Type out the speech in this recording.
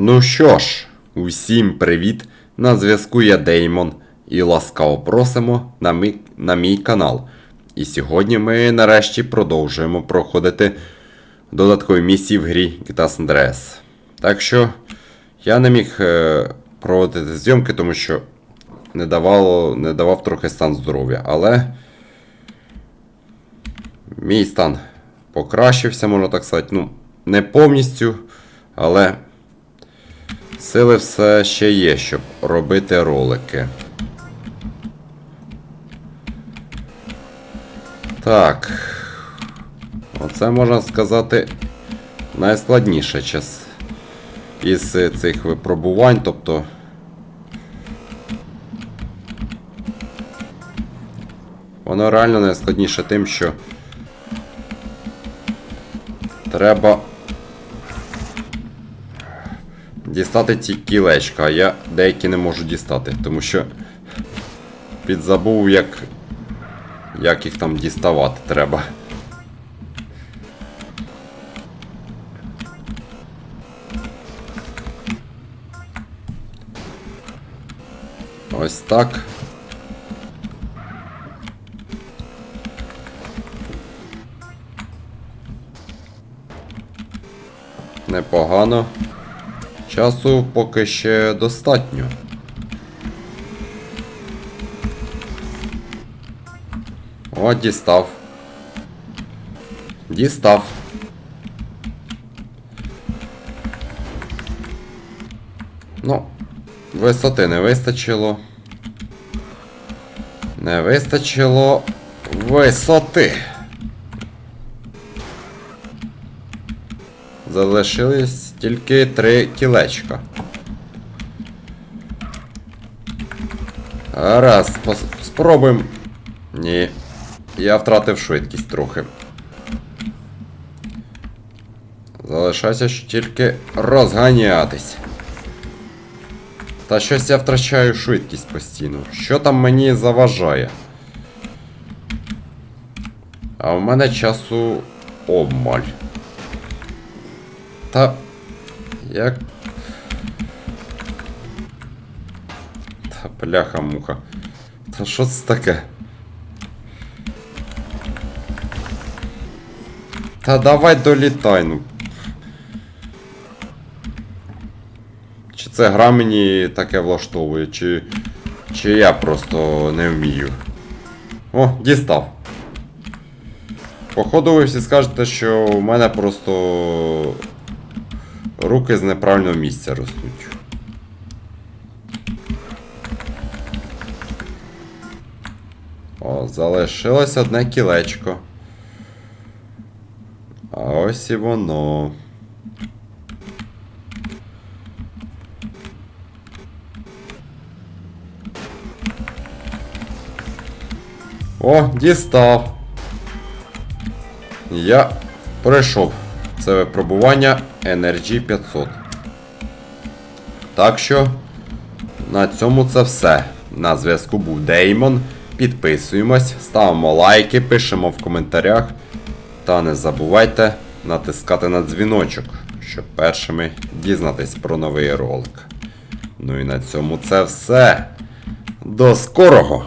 Ну що ж, усім привіт! На зв'язку я Деймон і ласкаво просимо на мій, на мій канал. І сьогодні ми нарешті продовжуємо проходити додаткові місії в грі San Andreas. Так що я не міг е, проводити зйомки, тому що не, давало, не давав трохи стан здоров'я. Але мій стан покращився, можна так сказати. Ну, не повністю, але сили все ще є, щоб робити ролики. Так. Оце можна сказати найскладніше час із цих випробувань, тобто. Воно реально найскладніше тим, що треба дістати ці кілечка, а я деякі не можу дістати, тому що підзабув, як, як їх там діставати треба. Ось так. Непогано. Часу поки ще достатньо. О, дістав. Дістав. Ну, висоти не вистачило. Не вистачило висоти. Залишились тільки три кілечка. Раз, спробуємо. Ні. Я втратив швидкість трохи. Залишається тільки розганятись. Та щось я втрачаю швидкість постійно. Що там мені заважає? А в мене часу обмаль. Та. Як. Та бляха-муха. Та що це таке? Та давай долітай, ну. Чи це гра мені таке влаштовує, чи. Чи я просто не вмію. О, дістав. Походу, ви всі скажете, що в мене просто руки з неправильного місця ростуть. О, залишилось одне кілечко. А ось і воно. О, дістав. Я пройшов це випробування Energy 500. Так що, на цьому це все. На зв'язку був Деймон. Підписуємось, ставимо лайки, пишемо в коментарях. Та не забувайте натискати на дзвіночок, щоб першими дізнатись про новий ролик. Ну і на цьому це все. До скорого!